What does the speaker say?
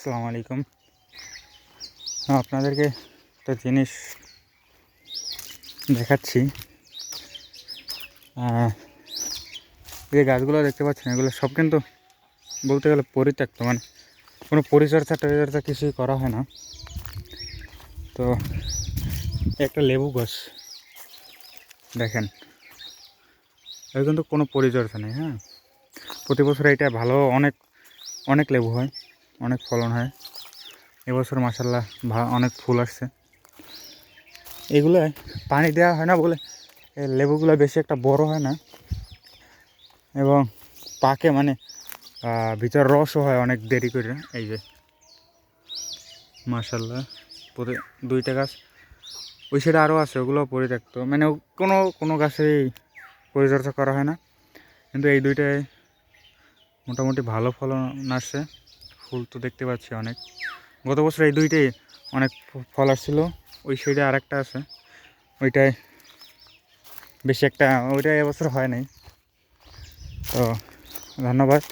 আসসালামু আলাইকুম। আপনাদেরকে একটা জিনিস দেখাচ্ছি। যে গাছগুলো দেখতে পাচ্ছেন, এগুলো সব কিন্তু বলতে গেলে পরিত্যক্ত মানে কোনো পরিচর্যা টরিচর্যা কিছুই করা হয় না। তো একটা লেবু গাছ, দেখেন। এর কিন্তু কোনো পরিচর্যা নেই হ্যাঁ। প্রতি বছর এটা ভালো অনেক অনেক লেবু হয়। অনেক ফলন হয়। এবছর মাসাল্লাহ ভা, অনেক ফুল আসছে। এগুলো পানি দেওয়া হয় না বলে এই লেবুগুলো বেশি একটা বড় হয় না। এবং পাকে মানে ভিতর রসও হয় অনেক দেরি করে। এই যে মাসাল্লাহ প্রতি দুইটা গাছ। ওই সাইডে আরও আছে ওগুলো পরিত্যক্ত মানে কোনো কোনো গাছেই পরিচর্যা করা হয় না। কিন্তু এই দুইটায় মোটামুটি ভালো ফলন আসছে। ফুল তো দেখতে পাচ্ছি অনেক। গত বছর এই দুইটাই অনেক ফল আসছিল। ওই সাইডে আর একটা আছে। ওইটায় বেশি একটা, ওইটাই এবছর হয় নাই। তো, ধন্যবাদ।